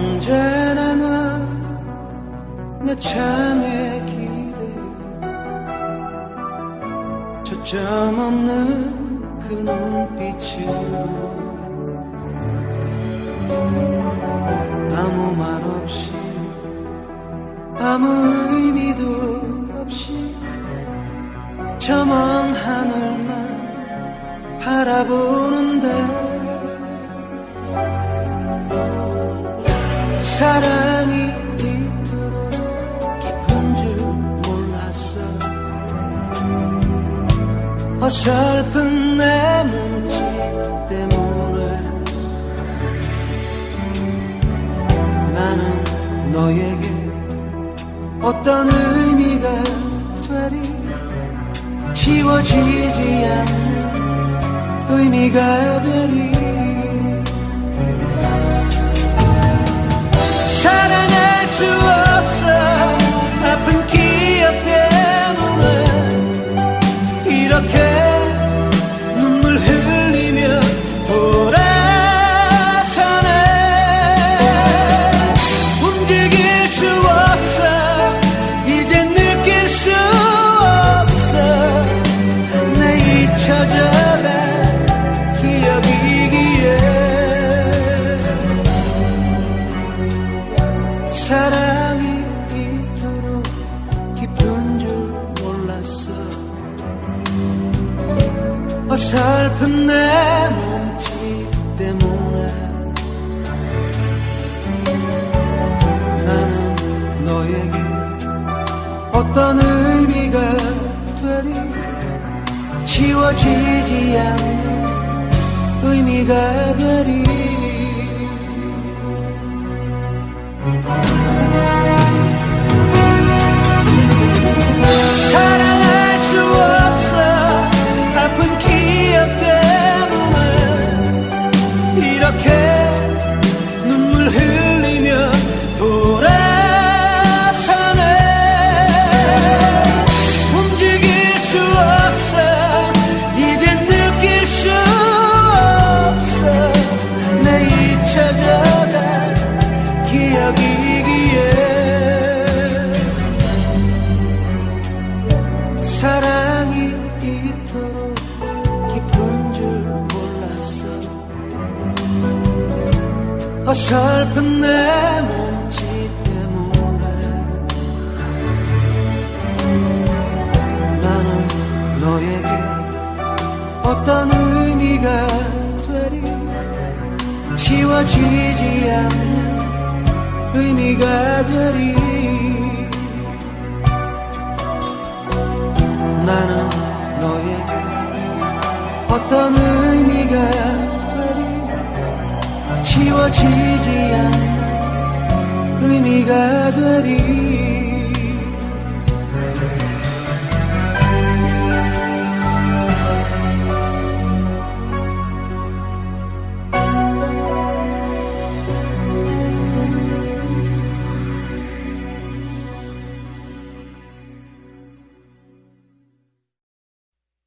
언제나 넌내 창에 기대. 초점 없는 그 눈빛으로 아무 말 없이 아무 의미도 없이 저먼 하늘만 바라보는데 사랑이 이토록 깊은 줄 몰랐어. 어설픈 내 몸짓 때문에 나는 너에게 어떤 의미가 되리? 지워지지 않는 의미가 되리 어설픈 내 몸짓 때문에 나는 너에게 어떤 의미가 되리 지워지지 않는 의미가 되리 어설픈 내 몸짓 때문에 나는 너에게 어떤 의미가 되리? 지워지지 않는 의미가 되리? 나는 너에게 어떤 의미가 지워지지 않는 의미가 되리